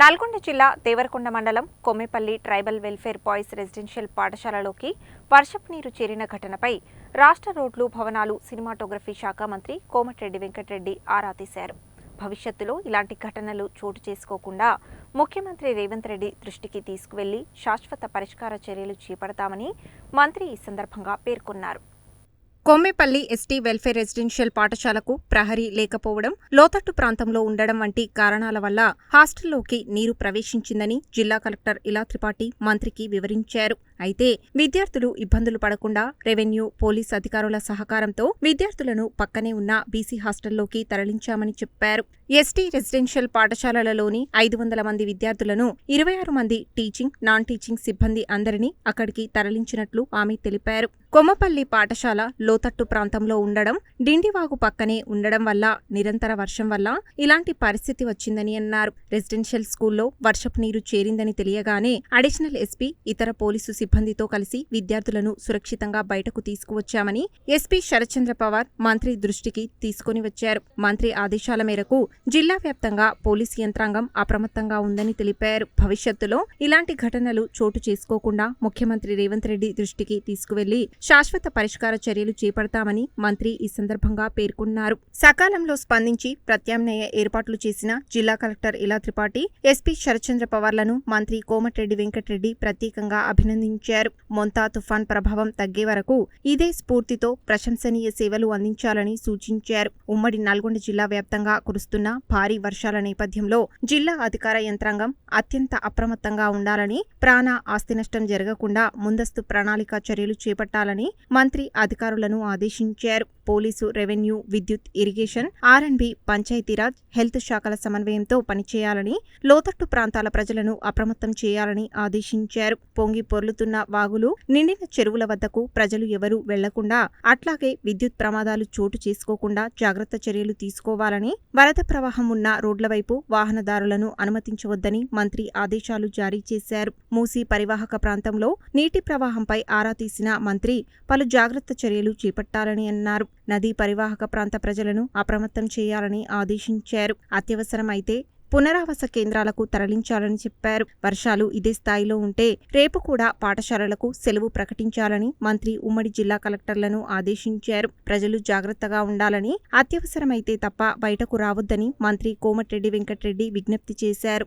నల్గొండ జిల్లా దేవరకొండ మండలం Kommepalli tribal welfare boys residential పాఠశాలలోకి వర్షపు నీరు చేరిన ఘటనపై రాష్ట్ర రోడ్లు భవనాలు సినిమాటోగ్రఫీ శాఖ మంత్రి కోమటిరెడ్డి వెంకటరెడ్డి ఆరా తీశారు. భవిష్యత్తులో ఇలాంటి ఘటనలు చోటు చేసుకోకుండా ముఖ్యమంత్రి రేవంత్ రెడ్డి దృష్టికి తీసుకువెళ్ళి శాశ్వత పరిష్కార చర్యలు చేపడతామని మంత్రి ఈ సందర్భంగా పేర్కొన్నారు. కొమ్మెపల్లి ఎస్టీ వెల్ఫేర్ రెసిడెన్షియల్ పాఠశాలకు ప్రహరీ లేకపోవడం లోతట్టు ప్రాంతంలో ఉండడం వంటి కారణాల వల్ల హాస్టల్లోకి నీరు ప్రవేశించిందని జిల్లా కలెక్టర్ ఇలా త్రిపాఠి మంత్రికి వివరించారు. అయితే విద్యార్థులు ఇబ్బందులు పడకుండా రెవెన్యూ పోలీస్ అధికారుల సహకారంతో విద్యార్థులను పక్కనే ఉన్న బీసీ హాస్టల్లోకి తరలించామని చెప్పారు. ఎస్టీ రెసిడెన్షియల్ పాఠశాలలలోని ఐదు వందల మంది విద్యార్థులను ఇరవై ఆరు మంది టీచింగ్ నాన్ టీచింగ్ సిబ్బంది అందరినీ అక్కడికి తరలించినట్లు ఆమె తెలిపారు. కొమ్మపల్లి పాఠశాల లోతట్టు ప్రాంతంలో ఉండడం డిండివాగు పక్కనే ఉండడం వల్ల నిరంతర వర్షం వల్ల ఇలాంటి పరిస్థితి వచ్చిందని అన్నారు. రెసిడెన్షియల్ స్కూల్లో వర్షపు నీరు చేరిందని తెలియగానే అడిషనల్ ఎస్పీ ఇతర పోలీసు సిబ్బందితో కలిసి విద్యార్థులను సురక్షితంగా బయటకు తీసుకువచ్చామని ఎస్పీ శరత్చంద్ర పవార్ మంత్రి దృష్టికి తీసుకుని వచ్చారు. మంత్రి ఆదేశాల మేరకు జిల్లా వ్యాప్తంగా పోలీసు యంత్రాంగం అప్రమత్తంగా ఉందని తెలిపారు. భవిష్యత్తులో ఇలాంటి ఘటనలు చోటు చేసుకోకుండా ముఖ్యమంత్రి రేవంత్ రెడ్డి దృష్టికి తీసుకువెళ్ళి శాశ్వత పరిష్కార చర్యలు చేపడతామని మంత్రి ఈ సందర్భంగా పేర్కొన్నారు. సకాలంలో స్పందించి ప్రత్యామ్నాయ ఏర్పాట్లు చేసిన జిల్లా కలెక్టర్ ఇలా త్రిపాఠి ఎస్పీ శరత్చంద్ర పవార్లను మంత్రి కోమటిరెడ్డి వెంకటరెడ్డి ప్రత్యేకంగా అభినందించారు. మొంతా తుఫాన్ ప్రభావం తగ్గే వరకు ఇదే స్ఫూర్తితో ప్రశంసనీయ సేవలు అందించాలని సూచించారు. ఉమ్మడి నల్గొండ జిల్లా వ్యాప్తంగా కురుస్తున్న భారీ వర్షాల నేపథ్యంలో జిల్లా అధికార యంత్రాంగం అత్యంత అప్రమత్తంగా ఉండాలని ప్రాణ ఆస్తి నష్టం జరగకుండా ముందస్తు ప్రణాళిక చర్యలు చేపట్టాలని మంత్రి అధికారులను ఆదేశించారు. పోలీసు రెవెన్యూ విద్యుత్ irrigation R and B Panchayati Raj health శాఖల సమన్వయంతో పనిచేయాలని లోతట్టు ప్రాంతాల ప్రజలను అప్రమత్తం చేయాలని ఆదేశించారు. పొంగి పొర్లుతున్న వాగులు నిండిన చెరువుల వద్దకు ప్రజలు ఎవరూ వెళ్ళకుండా అట్లాగే విద్యుత్ ప్రమాదాలు చోటు చేసుకోకుండా జాగ్రత్త చర్యలు తీసుకోవాలని వరద ప్రవాహం ఉన్న రోడ్ల వైపు వాహనదారులను అనుమతించవద్దని మంత్రి ఆదేశాలు జారీ చేశారు. మూసీ పరివాహక ప్రాంతంలో నీటి ప్రవాహంపై ఆరా తీసిన మంత్రి పలు జాగ్రత్త చర్యలు చేపట్టాలని అన్నారు. నదీ పరివాహక ప్రాంత ప్రజలను అప్రమత్తం చేయాలని ఆదేశించారు. అత్యవసరమైతే పునరావాస కేంద్రాలకు తరలించాలని చెప్పారు. వర్షాలు ఇదే స్థాయిలో ఉంటే రేపు కూడా పాఠశాలలకు సెలవు ప్రకటించాలని మంత్రి ఉమ్మడి జిల్లా కలెక్టర్లను ఆదేశించారు. ప్రజలు జాగ్రత్తగా ఉండాలని అత్యవసరమైతే తప్ప బయటకు రావద్దని మంత్రి కోమటిరెడ్డి వెంకటరెడ్డి విజ్ఞప్తి చేశారు.